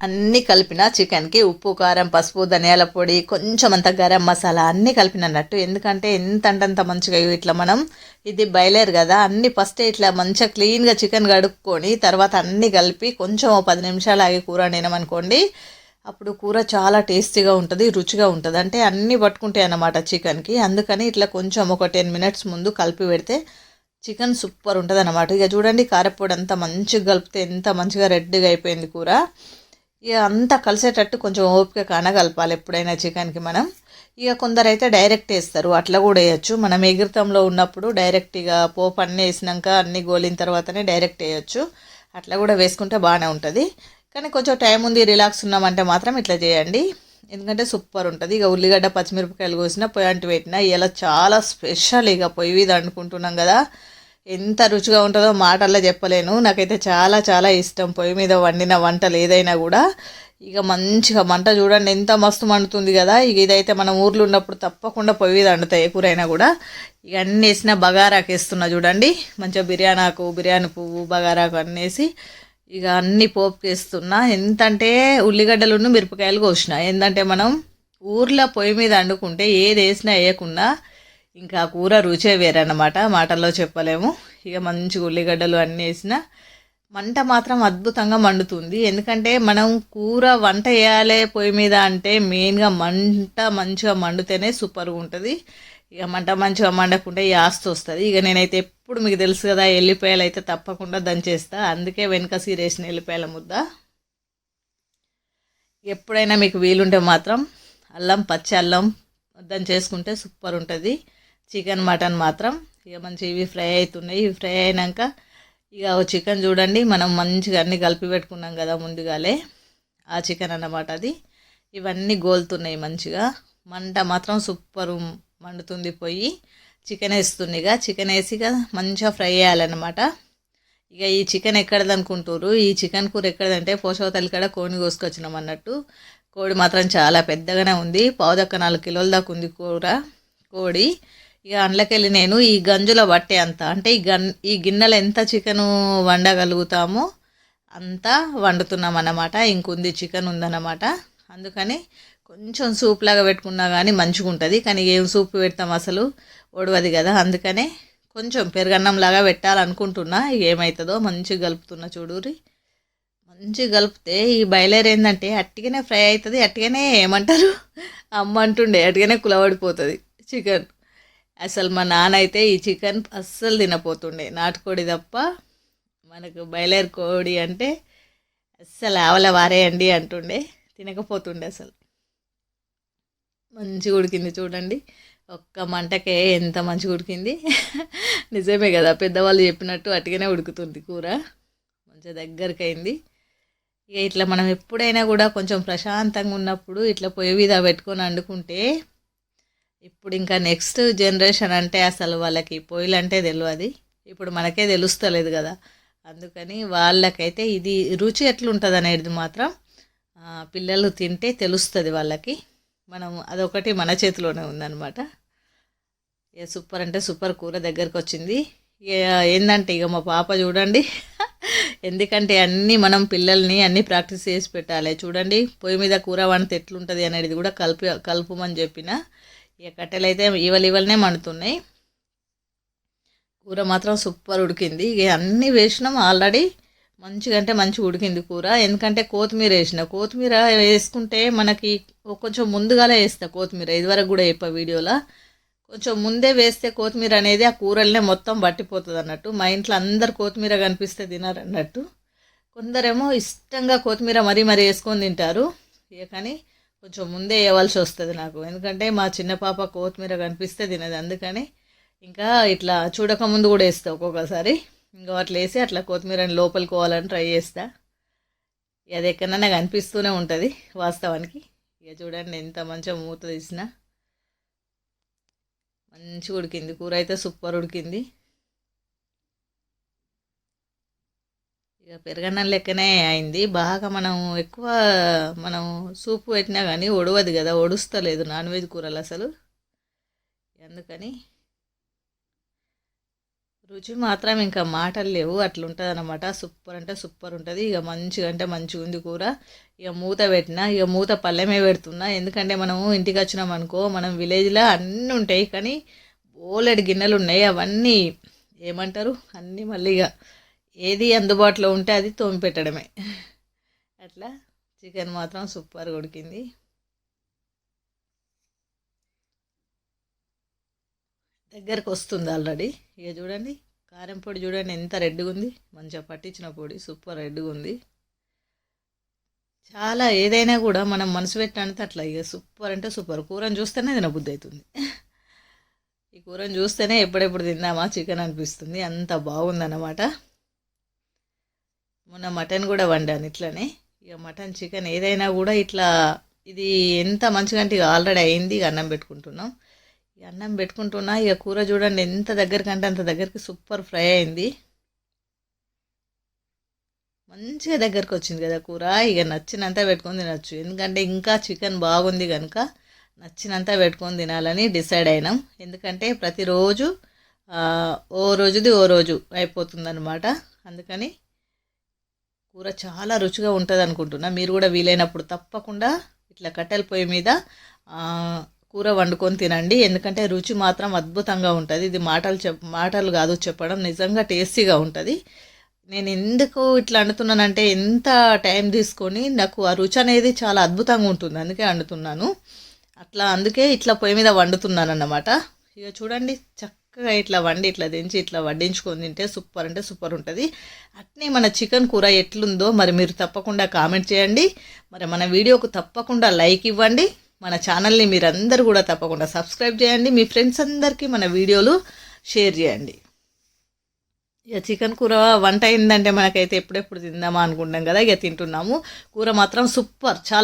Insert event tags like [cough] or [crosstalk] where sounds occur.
అన్నీ కలిపిన చికెన్కి ఉప్పు కారం పసుపు ధనియాల పొడి కొంచెం అంత గరం మసాలా అన్నీ కలిపినట్టు ఎందుకంటే ఎంత అంటే అంత మంచిగా ఇట్లా మనం ఇది బయలేరు కదా అన్నీ ఫస్ట్ ఇట్లా మంచిగా క్లీన్గా చికెన్ కడుక్కొని తర్వాత అన్నీ కలిపి కొంచెం పది నిమిషాలు ఆగి కూర వండినామనుకోండి అప్పుడు కూర చాలా టేస్టీగా ఉంటుంది రుచిగా ఉంటుంది. అంటే అన్నీ పట్టుకుంటాయి అన్నమాట చికెన్కి. అందుకని ఇట్లా కొంచెం ఒక టెన్ మినిట్స్ ముందు కలిపి పెడితే చికెన్ సూపర్ ఉంటుంది అన్నమాట ఇక చూడండి కారపొడి అంతా మంచిగా కలిపితే ఎంత మంచిగా రెడ్గా అయిపోయింది కూర. ఇక అంతా కలిసేటట్టు కొంచెం ఓపిక కనగలపాలి ఎప్పుడైనా చికెన్కి మనం. ఇక కొందరైతే డైరెక్ట్ వేస్తారు అట్లా కూడా వేయచ్చు. మనం ఎగిరితంలో ఉన్నప్పుడు డైరెక్ట్ ఇక పోపు అన్నీ వేసినాక అన్నీ గోలిన తర్వాతనే డైరెక్ట్ వేయచ్చు. అట్లా కూడా వేసుకుంటే బాగానే ఉంటుంది. కానీ కొంచెం టైం ఉంది రిలాక్స్ ఉన్నామంటే మాత్రం ఇట్లా చేయండి. ఎందుకంటే సూపర్ ఉంటుంది. ఇక ఉల్లిగడ్డ పచ్చిమిరపకాయలు కోసిన పొయ్యి అంటు పెట్టిన ఇలా చాలా స్పెషల్ ఇక పొయ్యి మీద అనుకుంటున్నాం కదా. ఎంత రుచిగా ఉంటుందో మాటల్లో చెప్పలేను. నాకైతే చాలా చాలా ఇష్టం. పొయ్యి మీద వండిన వంటలు ఏదైనా కూడా. ఇక మంచిగా మంట చూడండి ఎంత మస్తు మండుతుంది కదా. ఇక ఇదైతే మనం ఊర్లో ఉన్నప్పుడు తప్పకుండా పొయ్యి మీద వండుతాయి ఏ కూరైనా కూడా. ఇక అన్నీ వేసిన బగారాకు వేస్తున్నా చూడండి. మంచిగా బిర్యానాకు బిర్యానీ పువ్వు బగారాకు అన్నీ వేసి ఇక అన్ని పోపుకి వేస్తున్నా. ఎంతంటే ఉల్లిగడ్డలను మిరపకాయలు కోసిన. ఏంటంటే మనం ఊర్లో పొయ్యి మీద వండుకుంటే ఏది వేసినా వేయకుండా ఇంకా కూర రుచే వేరన్నమాట మాటల్లో చెప్పలేము. ఇక మంచి ఉల్లిగడ్డలు అన్నీ వేసిన మంట మాత్రం అద్భుతంగా మండుతుంది. ఎందుకంటే మనం కూర వంట వేయాలి పొయ్యి మీద అంటే మెయిన్గా మంట మంచిగా మండితేనే సూపర్గా ఉంటుంది. ఇక మంట మంచిగా మండకుంటే యాస్తి వస్తుంది. ఇక నేనైతే ఎప్పుడు మీకు తెలుసు కదా ఎల్లిపాయలు అయితే తప్పకుండా దంచేస్తా. అందుకే వెనక సీరేసిన ఎల్లిపాయల ముద్ద. ఎప్పుడైనా మీకు వీలుంటే మాత్రం అల్లం పచ్చి అల్లం దంచేసుకుంటే సూపర్ ఉంటుంది. చికెన్ మటన్ మాత్రం ఇక మంచి ఇవి ఫ్రై అవుతున్నాయి. ఇవి ఫ్రై అయినాక ఇక చికెన్ చూడండి మనం మంచిగా అన్నీ కలిపి పెట్టుకున్నాం కదా ముందుగాలే. ఆ చికెన్ అన్నమాట అది. ఇవన్నీ గోలుతున్నాయి మంచిగా. మంట మాత్రం సూపర్ మండుతుంది పోయి. చికెన్ వేస్తుంది ఇక. చికెన్ వేసి ఇక మంచిగా ఫ్రై చేయాలన్నమాట. ఇక ఈ చికెన్ ఎక్కడదనుకుంటారు ఈ చికెన్ కూర ఎక్కడదంటే పోషవతల్లి కాడ కోడిని కోసుకొచ్చినాం అన్నట్టు. కోడి మాత్రం చాలా పెద్దగానే ఉంది. పావుదక్క నాలుగు కిలోల దాకా ఉంది కూర. కోడి ఇక అందులోకెళ్ళి నేను ఈ గంజుల బట్టే అంత. అంటే ఈ గన్ ఈ గిన్నెలు ఎంత చికెను వండగలుగుతామో అంతా వండుతున్నాం అన్నమాట ఇంకొంది చికెన్ ఉందన్నమాట. అందుకని కొంచెం సూప్ లాగా పెట్టుకున్నా కానీ మంచిగా ఉంటుంది కానీ ఏం సూప్ పెడతాం అసలు? ఒడవది కదా. అందుకనే కొంచెం పెరుగన్నం లాగా పెట్టాలనుకుంటున్నా. ఏమవుతుందో మంచిగా కలుపుతున్నా చూడురి మంచిగా కలిపితే ఈ బయలేరు ఏంటంటే అట్టిగానే ఫ్రై అవుతుంది అట్టిగానే ఏమంటారు? అమ్మ అంటుండే. అట్టిగానే కులబడిపోతుంది చికెన్. అసలు మా నాన్న అయితే ఈ చికెన్ అస్సలు తినపోతుండే. నాటుకోడి తప్ప మనకు బయలేరు కోడి అంటే అస్సలు ఆవల వారేయండి అంటుండే. తినకపోతుండే అసలు. మంచిగా ఉడికింది చూడండి. ఒక్క మంటకే ఎంత మంచిగా ఉడికింది. [laughs] నిజమే కదా పెద్దవాళ్ళు చెప్పినట్టు అటుగానే ఉడుకుతుంది కూర. మంచిగా దగ్గరికి అయింది ఇక ఇట్లా మనం ఎప్పుడైనా కూడా కొంచెం ప్రశాంతంగా ఉన్నప్పుడు ఇట్లా పొయ్యి మీద పెట్టుకొని వండుకుంటే ఇప్పుడు ఇంకా నెక్స్ట్ జనరేషన్ అంటే అసలు వాళ్ళకి పొయ్యిలు అంటే తెలియదు ఇప్పుడు మనకే తెలుస్తలేదు కదా. అందుకని వాళ్ళకైతే ఇది రుచి ఎట్లుంటుంది అనేది మాత్రం పిల్లలు తింటే తెలుస్తుంది వాళ్ళకి. మనం అదొకటి మన చేతిలోనే ఉందన్నమాట. ఇక సూపర్ అంటే సూపర్ కూర దగ్గరకు వచ్చింది ఇక ఏంటంటే ఇక మా పాప చూడండి. [laughs] ఎందుకంటే అన్నీ మనం పిల్లల్ని అన్నీ ప్రాక్టీస్ చేసి పెట్టాలి. చూడండి పొయ్యి మీద కూర వండితే ఎట్లుంటుంది అనేది కూడా కలిపి కలుపుమని చెప్పిన. ఇక కట్టెలు అయితే ఇవలు ఇవలనే మండుతున్నాయి. కూర మాత్రం సూపర్ ఉడికింది. ఇక అన్నీ వేసినాం ఆల్రెడీ. మంచిగా అంటే మంచిగా ఉడికింది కూర. ఎందుకంటే కొత్తిమీర వేసిన. కొత్తిమీర వేసుకుంటే మనకి కొంచెం ముందుగానే వేస్తా కొత్తిమీర. ఇదివరకు కూడా చెప్పా వీడియోలో. కొంచెం ముందే వేస్తే కొత్తిమీర అనేది ఆ కూరలనే మొత్తం పట్టిపోతుంది అన్నట్టు. మా ఇంట్లో అందరు కొత్తిమీర కనిపిస్తే తినారన్నట్టు కొందరేమో ఇష్టంగా కొత్తిమీర మరీ మరీ వేసుకొని తింటారు. ఇక కానీ కొంచెం ముందే వేయవలసి వస్తుంది నాకు. ఎందుకంటే మా చిన్న పాప కొత్తిమీర కనిపిస్తే తినదు. అందుకని ఇంకా ఇట్లా చూడకముందు కూడా వేస్తా ఒక్కొక్కసారి. ఇంకా అట్లా వేసి అట్లా కొత్తిమీరని లోపలికోవాలని ట్రై చేస్తా. అది ఎక్కడన్నా నాకు అనిపిస్తూనే ఉంటుంది వాస్తవానికి. ఇక చూడండి ఎంత మంచిగా మూత తీసిన. మంచిగా ఉడికింది. కూర అయితే సూపర్ ఉడికింది. ఇక పెరగన్నం లెక్కనే అయింది. బాగా మనం ఎక్కువ మనం సూపు పెట్టినా కానీ ఒడవదు కదా ఒడుస్తలేదు నాన్ వెజ్ కూరలు అసలు. అందుకని రుచి మాత్రం ఇంకా మాటలు లేవు. అట్లుంటుంది అనమాట సూపర్ అంటే సూపర్ ఉంటుంది. ఇక మంచిగా అంటే మంచిగా ఉంది కూర. ఇక మూత పెట్టినా ఇక మూత పల్లెమే పెడుతున్నా. ఎందుకంటే మనము ఇంటికి వచ్చినాం అనుకో మనం విలేజ్లో అన్నీ ఉంటాయి. కానీ బోలెడు గిన్నెలు ఉన్నాయి. అవన్నీ ఏమంటారు? అన్నీ మళ్ళీ ఇక ఏది అందుబాటులో ఉంటే అది తోమి పెట్టడమే. అట్లా చికెన్ మాత్రం సూపర్ ఉడికింది. దగ్గరకు వస్తుంది ఆల్రెడీ. ఇక చూడండి కారం పొడి చూడండి ఎంత రెడ్గా ఉంది. మంచిగా పట్టించిన పొడి సూపర్ రెడ్గా ఉంది. చాలా ఏదైనా కూడా మనం మనసు పెట్టడానికి అట్లా. ఇక సూపర్ అంటే సూపర్. కూరని చూస్తేనే తినబుద్ధి అవుతుంది. ఈ కూరని చూస్తేనే ఎప్పుడెప్పుడు తిందామా? చికెన్ అనిపిస్తుంది. అంత బాగుందన్నమాట. మొన్న మటన్ కూడా వండాను ఇట్లనే. ఇక మటన్ చికెన్ ఏదైనా కూడా ఇట్లా ఇది ఎంత మంచిగా అంటే ఇక ఆల్రెడీ అయింది ఇక అన్నం పెట్టుకుంటున్నాం. ఇక అన్నం పెట్టుకుంటున్నా ఇక కూర చూడండి ఎంత దగ్గరికి అంటే అంత దగ్గరికి సూపర్ ఫ్రై అయింది. మంచిగా దగ్గరకు వచ్చింది కదా కూర ఇక నచ్చినంత పెట్టుకొని తినచ్చు. ఎందుకంటే ఇంకా చికెన్ బాగుంది కనుక నచ్చినంత పెట్టుకొని తినాలని డిసైడ్ అయినాం. ఎందుకంటే ప్రతిరోజు ఓ రోజుది ఓ రోజు అయిపోతుందన్నమాట. అందుకని కూర చాలా రుచిగా ఉంటుంది అనుకుంటున్నా మీరు కూడా వీలైనప్పుడు తప్పకుండా ఇట్లా కట్టెల పొయ్యి మీద కూర వండుకొని తినండి. ఎందుకంటే రుచి మాత్రం అద్భుతంగా ఉంటుంది. ఇది మాటలు చెప్ మాటలు కాదు చెప్పడం నిజంగా టేస్టీగా ఉంటుంది. నేను ఎందుకు ఇట్లా అంటున్నానంటే ఎంత టైం తీసుకొని నాకు ఆ రుచి అనేది చాలా అద్భుతంగా ఉంటుంది. అందుకే అండుతున్నాను. అట్లా అందుకే ఇట్లా పొయ్యి మీద వండుతున్నాను అన్నమాట ఇక చూడండి చక్క చక్కగా ఇట్లా వండి ఇట్లా దించి ఇట్లా వడ్డించుకొని తింటే సూపర్ అంటే సూపర్ ఉంటుంది. అట్నే మన చికెన్ కూర ఎట్లుందో మరి మీరు తప్పకుండా కామెంట్ చేయండి. మరి మన వీడియోకు తప్పకుండా లైక్ ఇవ్వండి. మన ఛానల్ని మీరందరూ కూడా తప్పకుండా సబ్స్క్రైబ్ చేయండి. మీ ఫ్రెండ్స్ అందరికీ మన వీడియోలు షేర్ చేయండి. ఇక చికెన్ కూర వంట అయిందంటే మనకైతే ఎప్పుడెప్పుడు తిందామా అనుకుంటాం కదా ఇక తింటున్నాము. కూర మాత్రం సూపర్ చాలా